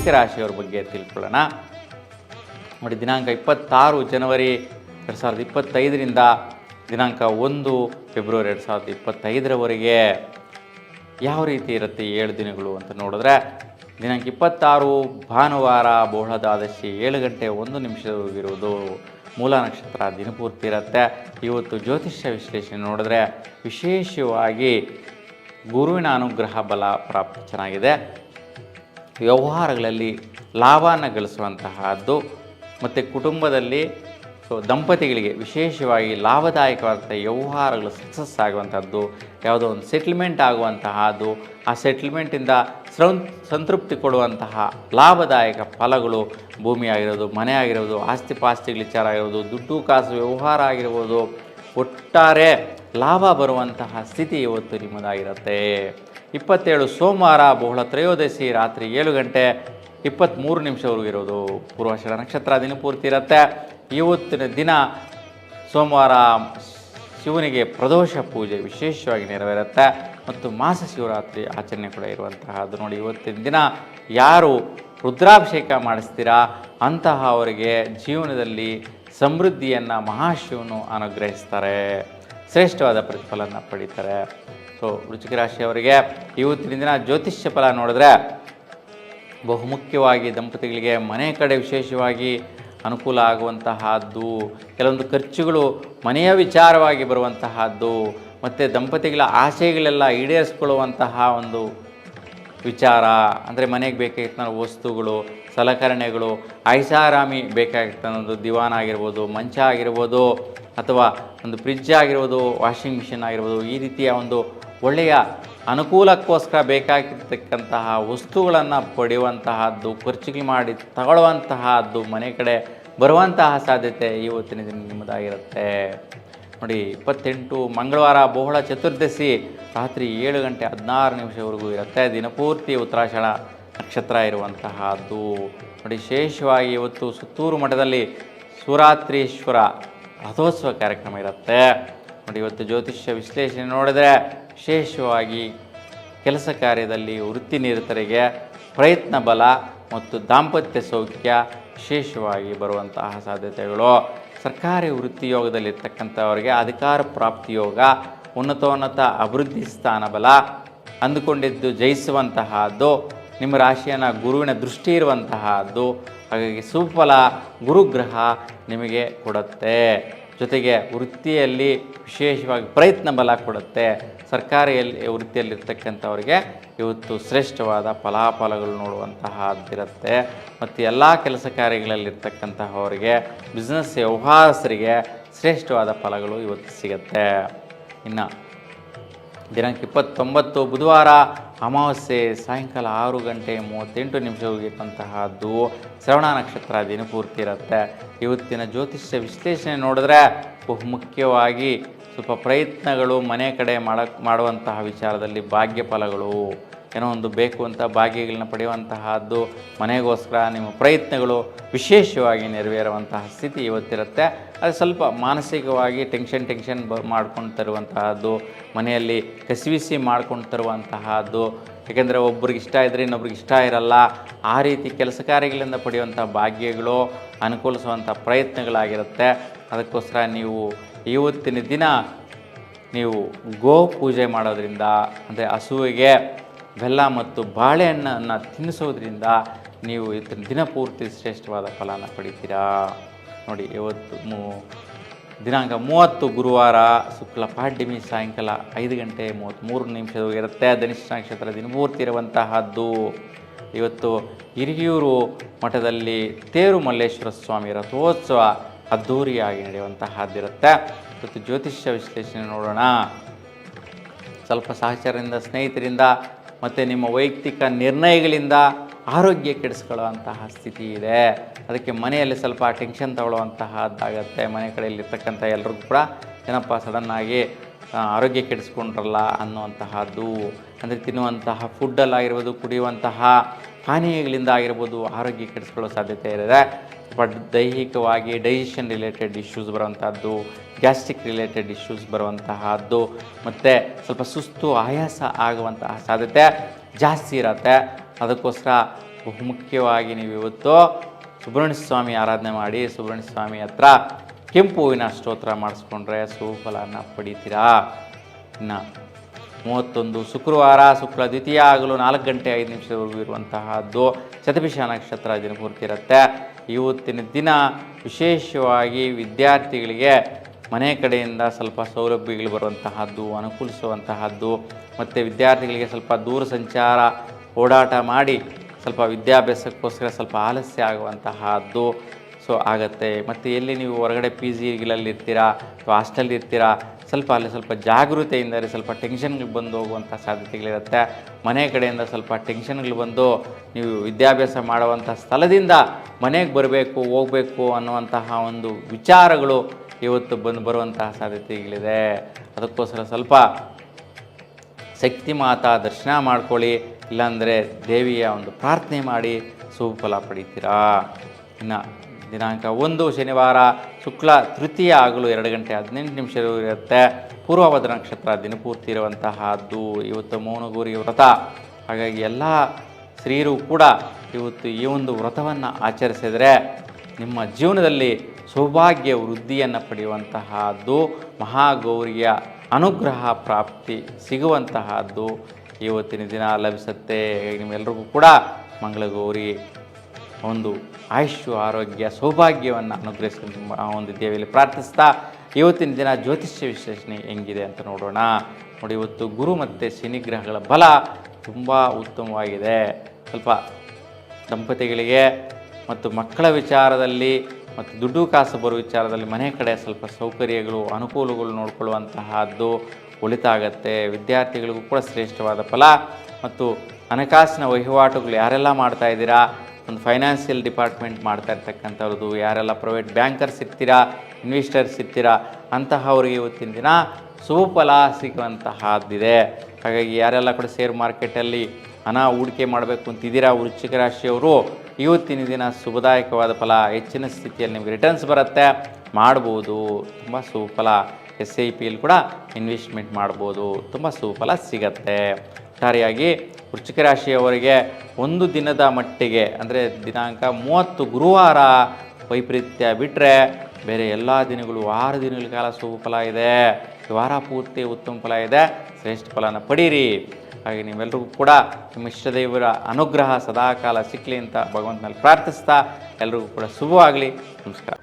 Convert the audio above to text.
ವೃಶ್ಚಿಕ ರಾಶಿಯವರ ಬಗ್ಗೆ ತಿಳ್ಕೊಳ್ಳೋಣ. ನೋಡಿ, ದಿನಾಂಕ ಇಪ್ಪತ್ತಾರು ಜನವರಿ ಎರಡು ಸಾವಿರದ ಇಪ್ಪತ್ತೈದರಿಂದ ದಿನಾಂಕ ಒಂದು ಫೆಬ್ರವರಿ ಎರಡು ಸಾವಿರದ ಇಪ್ಪತ್ತೈದರವರೆಗೆ ಯಾವ ರೀತಿ ಇರುತ್ತೆ ಏಳು ದಿನಗಳು ಅಂತ ನೋಡಿದ್ರೆ, ದಿನಾಂಕ ಇಪ್ಪತ್ತಾರು ಭಾನುವಾರ ಬೋಳದಾದಶಿ ಏಳು ಗಂಟೆ ಒಂದು ನಿಮಿಷವಾಗಿರುವುದು ಮೂಲ ನಕ್ಷತ್ರ ದಿನಪೂರ್ತಿ ಇರುತ್ತೆ. ಇವತ್ತು ಜ್ಯೋತಿಷ್ಯ ವಿಶ್ಲೇಷಣೆ ನೋಡಿದ್ರೆ ವಿಶೇಷವಾಗಿ ಗುರುವಿನ ಅನುಗ್ರಹ ಬಲ ಪ್ರಾಪ್ತಿ ಚೆನ್ನಾಗಿದೆ. ವ್ಯವಹಾರಗಳಲ್ಲಿ ಲಾಭನ ಗಳಿಸುವಂತಹದ್ದು ಮತ್ತು ಕುಟುಂಬದಲ್ಲಿ ಸೊ ದಂಪತಿಗಳಿಗೆ ವಿಶೇಷವಾಗಿ ಲಾಭದಾಯಕವಾದಂಥ ವ್ಯವಹಾರಗಳು ಸಕ್ಸಸ್ ಆಗುವಂಥದ್ದು ಯಾವುದೋ ಒಂದು ಸೆಟ್ಲ್ಮೆಂಟ್ ಆಗುವಂತಹದ್ದು, ಆ ಸೆಟ್ಲ್ಮೆಂಟಿಂದ ಸಂ, ಸಂತೃಪ್ತಿ ಕೊಡುವಂತಹ ಲಾಭದಾಯಕ ಫಲಗಳು ಭೂಮಿ ಆಗಿರೋದು ಮನೆ ಆಗಿರೋದು ಆಸ್ತಿ ಪಾಸ್ತಿಗಳ ವಿಚಾರ ಆಗಿರೋದು ದುಡ್ಡು, ಕಾಸು, ವ್ಯವಹಾರ ಆಗಿರ್ಬೋದು, ಒಟ್ಟಾರೆ ಲಾಭ ಬರುವಂತಹ ಸ್ಥಿತಿ ಇವತ್ತು ನಿಮ್ಮದಾಗಿರುತ್ತೆ. ಇಪ್ಪತ್ತೇಳು ಸೋಮವಾರ ಬಹುಳ ತ್ರಯೋದಶಿ ರಾತ್ರಿ ಏಳು ಗಂಟೆ ಇಪ್ಪತ್ತ್ಮೂರು ನಿಮಿಷವರೆಗೂ ಇರೋದು ಪೂರ್ವಾಷಾಢ ನಕ್ಷತ್ರ ದಿನಪೂರ್ತಿ ಇರುತ್ತೆ. ಇವತ್ತಿನ ದಿನ ಸೋಮವಾರ ಶಿವನಿಗೆ ಪ್ರದೋಷ ಪೂಜೆ ವಿಶೇಷವಾಗಿ ನೆರವೇರುತ್ತೆ. ಮತ್ತು ಮಾಸ ಶಿವರಾತ್ರಿ ಆಚರಣೆ ಕೂಡ ಇರುವಂತಹದ್ದು ನೋಡಿ, ಇವತ್ತಿನ ದಿನ ಯಾರು ರುದ್ರಾಭಿಷೇಕ ಮಾಡಿಸ್ತೀರಾ? ಅಂತಹ ಅವರಿಗೆ ಜೀವನದಲ್ಲಿ ಸಮೃದ್ಧಿಯನ್ನು ಮಹಾಶಿವನು ಅನುಗ್ರಹಿಸ್ತಾರೆ. ಶ್ರೇಷ್ಠವಾದ ಪ್ರತಿಫಲನ ಪಡೀತಾರೆ. ಸೊ ವೃಶ್ಚಿಕ ರಾಶಿಯವರಿಗೆ ಇವತ್ತಿನ ದಿನ ಜ್ಯೋತಿಷ್ಯ ಫಲ ನೋಡಿದ್ರೆ ಬಹುಮುಖ್ಯವಾಗಿ ದಂಪತಿಗಳಿಗೆ ಮನೆ ಕಡೆ ವಿಶೇಷವಾಗಿ ಅನುಕೂಲ ಆಗುವಂತಹದ್ದು, ಕೆಲವೊಂದು ಖರ್ಚುಗಳು ಮನೆಯ ವಿಚಾರವಾಗಿ ಬರುವಂತಹದ್ದು, ಮತ್ತು ದಂಪತಿಗಳ ಆಸೆಗಳೆಲ್ಲ ಈಡೇರಿಸ್ಕೊಳ್ಳುವಂತಹ ಒಂದು ವಿಚಾರ, ಅಂದರೆ ಮನೆಗೆ ಬೇಕಾಗಿರ್ತನ ವಸ್ತುಗಳು, ಸಲಕರಣೆಗಳು, ಐಷಾರಾಮಿ ಒಂದು ದಿವಾನ ಆಗಿರ್ಬೋದು, ಮಂಚ ಆಗಿರ್ಬೋದು ಅಥವಾ ಒಂದು ಫ್ರಿಜ್ ಆಗಿರ್ಬೋದು, ವಾಷಿಂಗ್ ಮಿಷಿನ್ ಆಗಿರ್ಬೋದು, ಈ ರೀತಿಯ ಒಂದು ಒಳ್ಳೆಯ ಅನುಕೂಲಕ್ಕೋಸ್ಕರ ಬೇಕಾಗಿರ್ತಕ್ಕಂತಹ ವಸ್ತುಗಳನ್ನು ಪಡೆಯುವಂತಹದ್ದು ಖರ್ಚಿಗೆ ಮಾಡಿ ತಗೊಳ್ಳುವಂತಹದ್ದು, ಮನೆ ಕಡೆ ಬರುವಂತಹ ಸಾಧ್ಯತೆ ಇವತ್ತಿನ ದಿನ ನಿಮ್ಮದಾಗಿರುತ್ತೆ. ನೋಡಿ, ಇಪ್ಪತ್ತೆಂಟು ಮಂಗಳವಾರ ಬಹುಳ ಚತುರ್ದಶಿ, ರಾತ್ರಿ ಏಳು ಗಂಟೆ ಹದಿನಾರು ನಿಮಿಷವರೆಗೂ ಇರುತ್ತೆ. ದಿನಪೂರ್ತಿ ಉತ್ತರಾಷಣ ನಕ್ಷತ್ರ ಇರುವಂತಹದ್ದು. ನೋಡಿ, ವಿಶೇಷವಾಗಿ ಇವತ್ತು ಸುತ್ತೂರು ಮಠದಲ್ಲಿ ಶಿವರಾತ್ರೀಶ್ವರ ರಥೋತ್ಸವ ಕಾರ್ಯಕ್ರಮ ಇರುತ್ತೆ. ನೋಡಿ, ಇವತ್ತು ಜ್ಯೋತಿಷ್ಯ ವಿಶ್ಲೇಷಣೆ ನೋಡಿದರೆ ವಿಶೇಷವಾಗಿ ಕೆಲಸ ಕಾರ್ಯದಲ್ಲಿ ವೃತ್ತಿ ನಿರತರಿಗೆ ಪ್ರಯತ್ನ ಬಲ ಮತ್ತು ದಾಂಪತ್ಯ ಸೌಖ್ಯ ವಿಶೇಷವಾಗಿ ಬರುವಂತಹ ಸಾಧ್ಯತೆಗಳು. ಸರ್ಕಾರಿ ವೃತ್ತಿ ಯೋಗದಲ್ಲಿರ್ತಕ್ಕಂಥವರಿಗೆ ಅಧಿಕಾರ ಪ್ರಾಪ್ತಿ ಯೋಗ, ಉನ್ನತೋನ್ನತ ಅಭಿವೃದ್ಧಿ ಸ್ಥಾನ ಬಲ ಅಂದುಕೊಂಡಿದ್ದು ಜಯಿಸುವಂತಹದ್ದು ನಿಮ್ಮ ರಾಶಿಯನ್ನು ಗುರುವಿನ ದೃಷ್ಟಿ ಇರುವಂತಹದ್ದು, ಹಾಗಾಗಿ ಸುಫಲ ಗುರುಗ್ರಹ ನಿಮಗೆ ಕೊಡುತ್ತೆ. ಜೊತೆಗೆ ವೃತ್ತಿಯಲ್ಲಿ ವಿಶೇಷವಾಗಿ ಪ್ರಯತ್ನ ಬಲ ಕೊಡುತ್ತೆ. ಸರ್ಕಾರಿಯಲ್ಲಿ, ವೃತ್ತಿಯಲ್ಲಿರ್ತಕ್ಕಂಥವ್ರಿಗೆ ಇವತ್ತು ಶ್ರೇಷ್ಠವಾದ ಫಲಾಫಲಗಳು ನೋಡುವಂತಹದ್ದಿರುತ್ತೆ. ಮತ್ತು ಎಲ್ಲ ಕೆಲಸ ಕಾರ್ಯಗಳಲ್ಲಿರ್ತಕ್ಕಂತಹವರಿಗೆ ಬಿಸ್ನೆಸ್ ವ್ಯವಹಾರಸ್ಥರಿಗೆ ಶ್ರೇಷ್ಠವಾದ ಫಲಗಳು ಇವತ್ತು ಸಿಗುತ್ತೆ. ಇನ್ನು ದಿನಾಂಕ ಇಪ್ಪತ್ತೊಂಬತ್ತು, ಬುಧವಾರ ಅಮಾವಾಸ್ಯೆ ಸಾಯಂಕಾಲ ಆರು ಗಂಟೆ ಮೂವತ್ತೆಂಟು ನಿಮಿಷ ಹೋಗಿರುವಂತಹದ್ದು ಶ್ರವಣ ನಕ್ಷತ್ರ ದಿನ ಪೂರ್ತಿ ಇರುತ್ತೆ. ಇವತ್ತಿನ ಜ್ಯೋತಿಷ್ಯ ವಿಶ್ಲೇಷಣೆ ನೋಡಿದ್ರೆ ಬಹುಮುಖ್ಯವಾಗಿ ಸ್ವಲ್ಪ ಪ್ರಯತ್ನಗಳು ಮನೆ ಕಡೆ ಮಾಡ, ಮಾಡುವಂತಹ ವಿಚಾರದಲ್ಲಿ ಭಾಗ್ಯ ಫಲಗಳು. ಏನೋ ಒಂದು ಬೇಕು ಅಂತ ಭಾಗ್ಯಗಳನ್ನ ಪಡೆಯುವಂತಹದ್ದು, ಮನೆಗೋಸ್ಕರ ನಿಮ್ಮ ಪ್ರಯತ್ನಗಳು ವಿಶೇಷವಾಗಿ ನೆರವೇರುವಂತಹ ಸ್ಥಿತಿ ಇವತ್ತಿರುತ್ತೆ. ಅದು ಸ್ವಲ್ಪ ಮಾನಸಿಕವಾಗಿ ಟೆನ್ಷನ್ ಟೆನ್ಷನ್ ಬ ಮಾಡ್ಕೊಂಡು ತರುವಂತಹದ್ದು, ಮನೆಯಲ್ಲಿ ಕಸಿವಿಸಿ ಮಾಡ್ಕೊಂಡು ತರುವಂತಹದ್ದು. ಯಾಕೆಂದರೆ ಒಬ್ರಿಗೆ ಇಷ್ಟ ಇದ್ದರೆ ಇನ್ನೊಬ್ರಿಗೆ ಇಷ್ಟ ಇರಲ್ಲ. ಆ ರೀತಿ ಕೆಲಸ ಕಾರ್ಯಗಳಿಂದ ಪಡೆಯುವಂಥ ಭಾಗ್ಯಗಳು ಅನುಕೂಲಿಸುವಂಥ ಪ್ರಯತ್ನಗಳಾಗಿರುತ್ತೆ. ಅದಕ್ಕೋಸ್ಕರ ನೀವು ಇವತ್ತಿನ ದಿನ ನೀವು ಗೋ ಪೂಜೆ ಮಾಡೋದ್ರಿಂದ, ಅಂದರೆ ಹಸುವಿಗೆ ಬೆಲ್ಲ ಮತ್ತು ಬಾಳೆಹಣ್ಣನ್ನು ತಿನ್ನಿಸೋದ್ರಿಂದ ನೀವು ಇವತ್ತಿನ ದಿನಪೂರ್ತಿ ಶ್ರೇಷ್ಠವಾದ ಫಲನ ಪಡಿತೀರಾ? ನೋಡಿ, ಇವತ್ತು ಮೂ, ದಿನಾಂಕ ಮೂವತ್ತು ಗುರುವಾರ ಶುಕ್ಲ ಪಾಡ್ಯಮಿ ಸಾಯಂಕಾಲ ಐದು ಗಂಟೆ ಮೂವತ್ತ್ಮೂರು ನಿಮಿಷದವರೆಗಿರುತ್ತೆ ಧನಿಷ್ಠ ನಕ್ಷತ್ರ ದಿನಪೂರ್ತಿ ಇರುವಂತಹದ್ದು. ಇವತ್ತು ಹಿರಿಯೂರು ಮಠದಲ್ಲಿ ತೇರು ಮಲ್ಲೇಶ್ವರ ಸ್ವಾಮಿ ರಥೋತ್ಸವ ಅದ್ಧೂರಿಯಾಗಿ ನಡೆಯುವಂತಹದ್ದಿರುತ್ತೆ ಇವತ್ತು ಜ್ಯೋತಿಷ್ಯ ವಿಶ್ಲೇಷಣೆ ನೋಡೋಣ. ಸ್ವಲ್ಪ ಸಹಚರರಿಂದ, ಸ್ನೇಹಿತರಿಂದ, ಮತ್ತು ನಿಮ್ಮ ವೈಯಕ್ತಿಕ ನಿರ್ಣಯಗಳಿಂದ ಆರೋಗ್ಯ ಕೆಡಿಸ್ಕೊಳ್ಳುವಂತಹ ಸ್ಥಿತಿ ಇದೆ. ಅದಕ್ಕೆ ಮನೆಯಲ್ಲಿ ಸ್ವಲ್ಪ ಟೆನ್ಷನ್ ತಗೊಳ್ಳುವಂತಹದ್ದಾಗತ್ತೆ. ಮನೆ ಕಡೆಯಲ್ಲಿರ್ತಕ್ಕಂಥ ಎಲ್ರಿಗೂ ಕೂಡ ಏನಪ್ಪ ಸಡನ್ನಾಗಿ ಆರೋಗ್ಯ ಕೆಡಿಸ್ಕೊಂಡ್ರಲ್ಲ ಅನ್ನುವಂತಹದ್ದು. ಅಂದರೆ ತಿನ್ನುವಂತಹ ಫುಡ್ಡಲ್ಲಾಗಿರ್ಬೋದು ಕುಡಿಯುವಂತಹ ಪಾನೀಯಗಳಿಂದ ಆಗಿರ್ಬೋದು ಆರೋಗ್ಯ ಕೆಡಿಸ್ಕೊಳ್ಳೋ ಸಾಧ್ಯತೆ ಇದೆ ಬಟ್ ದೈಹಿಕವಾಗಿ ಡೈಜೆಷನ್ ರಿಲೇಟೆಡ್ ಇಶ್ಯೂಸ್ ಬರುವಂಥದ್ದು ಗ್ಯಾಸ್ಟ್ರಿಕ್ ರಿಲೇಟೆಡ್ ಇಶ್ಯೂಸ್ ಬರುವಂತಹದ್ದು, ಮತ್ತು ಸ್ವಲ್ಪ ಸುಸ್ತು ಆಯಾಸ ಆಗುವಂತಹ ಸಾಧ್ಯತೆ ಜಾಸ್ತಿ ಇರುತ್ತೆ. ಅದಕ್ಕೋಸ್ಕರ ಬಹುಮುಖ್ಯವಾಗಿ ನೀವು ಇವತ್ತು ಸುಬ್ರಹ್ಮಣ್ಯ ಸ್ವಾಮಿ ಆರಾಧನೆ ಮಾಡಿ ಸುಬ್ರಹ್ಮಣ್ಯ ಸ್ವಾಮಿ ಹತ್ರ ಕೆಂಪು ಹೂವಿನ ಸ್ತೋತ್ರ ಮಾಡಿಸ್ಕೊಂಡ್ರೆ ಸುಫಲನ ಪಡಿತೀರಾ? ಇನ್ನು ಮೂವತ್ತೊಂದು ಶುಕ್ರವಾರ, ಶುಕ್ಲ ದ್ವಿತೀಯ ಆಗಲು ನಾಲ್ಕು ಗಂಟೆ ಐದು ನಿಮಿಷದವರೆಗೂ ಇರುವಂತಹದ್ದು ಶತಭಿಷ ನಕ್ಷತ್ರ ದಿನಪೂರ್ತಿ ಇರುತ್ತೆ. ಇವತ್ತಿನ ದಿನ ವಿಶೇಷವಾಗಿ ವಿದ್ಯಾರ್ಥಿಗಳಿಗೆ ಮನೆ ಕಡೆಯಿಂದ ಸ್ವಲ್ಪ ಸೌಲಭ್ಯಗಳು ಬರುವಂತಹದ್ದು, ಅನುಕೂಲಿಸುವಂತಹದ್ದು, ಮತ್ತು ವಿದ್ಯಾರ್ಥಿಗಳಿಗೆ ಸ್ವಲ್ಪ ದೂರ ಸಂಚಾರ ಓಡಾಟ ಮಾಡಿ ಸ್ವಲ್ಪ ವಿದ್ಯಾಭ್ಯಾಸಕ್ಕೋಸ್ಕರ ಸ್ವಲ್ಪ ಆಲಸ್ಯ ಆಗುವಂತಹದ್ದು ಸೊ ಆಗುತ್ತೆ. ಮತ್ತು ಎಲ್ಲಿ ನೀವು ಹೊರಗಡೆ ಪಿ ಜಿಗಳಲ್ಲಿ ಇರ್ತೀರಾ ಅಥವಾ ಹಾಸ್ಟೆಲ್ ಇರ್ತೀರಾ ಸ್ವಲ್ಪ ಅಲ್ಲಿ ಸ್ವಲ್ಪ ಜಾಗೃತೆಯಿಂದ ಇರಿ, ಸ್ವಲ್ಪ ಟೆನ್ಷನ್ಗಳು ಬಂದು ಹೋಗುವಂಥ ಸಾಧ್ಯತೆಗಳಿರುತ್ತೆ. ಮನೆ ಕಡೆಯಿಂದ ಸ್ವಲ್ಪ ಟೆನ್ಷನ್ಗಳು ಬಂದು ನೀವು ವಿದ್ಯಾಭ್ಯಾಸ ಮಾಡುವಂಥ ಸ್ಥಳದಿಂದ ಮನೆಗೆ ಬರಬೇಕು ಹೋಗಬೇಕು ಅನ್ನುವಂತಹ ಒಂದು ವಿಚಾರಗಳು ಇವತ್ತು ಬಂದು ಬರುವಂತಹ ಸಾಧ್ಯತೆಗಳಿದೆ. ಅದಕ್ಕೋಸ್ಕರ ಸ್ವಲ್ಪ ಶಕ್ತಿ ಮಾತಾ ದರ್ಶನ ಮಾಡ್ಕೊಳ್ಳಿ, ಇಲ್ಲಾಂದರೆ ದೇವಿಯ ಒಂದು ಪ್ರಾರ್ಥನೆ ಮಾಡಿ ಸುಫಲ ಪಡಿತೀರಾ? ಇನ್ನು ದಿನಾಂಕ ಒಂದು ಶನಿವಾರ, ಶುಕ್ಲ ತೃತೀಯ ಆಗಲು ಎರಡು ಗಂಟೆ ಹದಿನೆಂಟು ನಿಮಿಷ ಇರುತ್ತೆ. ಪೂರ್ವಭದ್ರ ನಕ್ಷತ್ರ ದಿನಪೂರ್ತಿ ಇರುವಂತಹದ್ದು. ಇವತ್ತು ಮೌನಗೂರಿ ವ್ರತ. ಹಾಗಾಗಿ ಎಲ್ಲ ಸ್ತ್ರೀಯರು ಕೂಡ ಇವತ್ತು ಈ ಒಂದು ವ್ರತವನ್ನು ಆಚರಿಸಿದರೆ ನಿಮ್ಮ ಜೀವನದಲ್ಲಿ ಸೌಭಾಗ್ಯ ವೃದ್ಧಿಯನ್ನು ಪಡೆಯುವಂತಹದ್ದು. ಮಹಾಗೌರಿಯ ಅನುಗ್ರಹ ಪ್ರಾಪ್ತಿ ಸಿಗುವಂತಹದ್ದು ಇವತ್ತಿನ ದಿನ ಲಭಿಸುತ್ತೆ. ನಿಮ್ಮೆಲ್ಲರಿಗೂ ಕೂಡ ಮಂಗಳಗೌರಿ ಒಂದು ಆಯುಷ್ಯ, ಆರೋಗ್ಯ, ಸೌಭಾಗ್ಯವನ್ನು ಅನುಗ್ರಹಿಸಿ ಒಂದು ದೇವಿಯಲ್ಲಿ ಪ್ರಾರ್ಥಿಸ್ತಾ ಇವತ್ತಿನ ದಿನ ಜ್ಯೋತಿಷ್ಯ ವಿಶ್ಲೇಷಣೆ ಹೆಂಗಿದೆ ಅಂತ ನೋಡೋಣ. ನೋಡಿ, ಇವತ್ತು ಗುರು ಮತ್ತು ಶನಿ ಗ್ರಹಗಳ ಬಲ ತುಂಬ ಉತ್ತಮವಾಗಿದೆ. ಸ್ವಲ್ಪ ದಂಪತಿಗಳಿಗೆ ಮತ್ತು ಮಕ್ಕಳ ವಿಚಾರದಲ್ಲಿ ಮತ್ತು ದುಡ್ಡು ಕಾಸು ಬರೋ ವಿಚಾರದಲ್ಲಿ ಮನೆ ಕಡೆ ಸ್ವಲ್ಪ ಸೌಕರ್ಯಗಳು, ಅನುಕೂಲಗಳು ನೋಡಿಕೊಳ್ಳುವಂತಹದ್ದು ಒಳಿತಾಗತ್ತೆ ವಿದ್ಯಾರ್ಥಿಗಳಿಗೂ ಕೂಡ ಶ್ರೇಷ್ಠವಾದ ಫಲ. ಮತ್ತು ಹಣಕಾಸಿನ ವಹಿವಾಟುಗಳು ಯಾರೆಲ್ಲ ಮಾಡ್ತಾ ಇದ್ದೀರಾ? ಒಂದು ಫೈನಾನ್ಷಿಯಲ್ ಡಿಪಾರ್ಟ್ಮೆಂಟ್ ಮಾಡ್ತಾ ಇರ್ತಕ್ಕಂಥವ್ರದ್ದು. ಯಾರೆಲ್ಲ ಪ್ರೈವೇಟ್ ಬ್ಯಾಂಕರ್ಸ್ ಇರ್ತೀರಾ? ಇನ್ವೆಸ್ಟರ್ಸ್ ಇರ್ತೀರಾ? ಅಂತಹವರಿಗೆ ಇವತ್ತಿನ ದಿನ ಸುಫಲ ಸಿಗುವಂತಹದ್ದಿದೆ. ಹಾಗಾಗಿ ಯಾರೆಲ್ಲ ಕೂಡ ಶೇರ್ ಮಾರ್ಕೆಟಲ್ಲಿ ಹಣ ಹೂಡಿಕೆ ಮಾಡಬೇಕು ಅಂತಿದ್ದೀರಾ ವೃಶ್ಚಿಕ ರಾಶಿಯವರು? ಇವತ್ತಿನ ದಿನ ಶುಭದಾಯಕವಾದ ಫಲ, ಹೆಚ್ಚಿನ ಸ್ಥಿತಿಯಲ್ಲಿ ನಿಮಗೆ ರಿಟರ್ನ್ಸ್ ಬರುತ್ತೆ. ಮಾಡ್ಬೋದು. ತುಂಬ ಸುಫಲ. ಎಸ್ ಐ ಪಿಯಲ್ಲಿ ಕೂಡ ಇನ್ವೆಸ್ಟ್ಮೆಂಟ್ ಮಾಡ್ಬೋದು. ತುಂಬ ಸುಫಲ ಸಿಗತ್ತೆ. ಒಟ್ಟಾರೆಯಾಗಿ ವೃಶ್ಚಿಕ ರಾಶಿಯವರಿಗೆ ಒಂದು ದಿನದ ಮಟ್ಟಿಗೆ, ಅಂದರೆ ದಿನಾಂಕ ಮೂವತ್ತು ಗುರುವಾರ ವೈಪರೀತ್ಯ ಬಿಟ್ಟರೆ ಬೇರೆ ಎಲ್ಲ ದಿನಗಳು ಆರು ದಿನಗಳ ಕಾಲ ಶುಭ ಫಲ ಇದೆ ವಾರ ಪೂರ್ತಿ ಉತ್ತಮ ಫಲ ಇದೆ. ಶ್ರೇಷ್ಠ ಫಲನ ಪಡೀರಿ. ಹಾಗೆ ನೀವೆಲ್ಲರಿಗೂ ಕೂಡ ನಿಮ್ಮ ಇಷ್ಟದೇವರ ಅನುಗ್ರಹ ಸದಾಕಾಲ ಸಿಕ್ಕಲಿ ಅಂತ ಭಗವಂತನಲ್ಲಿ ಪ್ರಾರ್ಥಿಸ್ತಾ ಎಲ್ರಿಗೂ ಕೂಡ ಶುಭವಾಗಲಿ. ನಮಸ್ಕಾರ.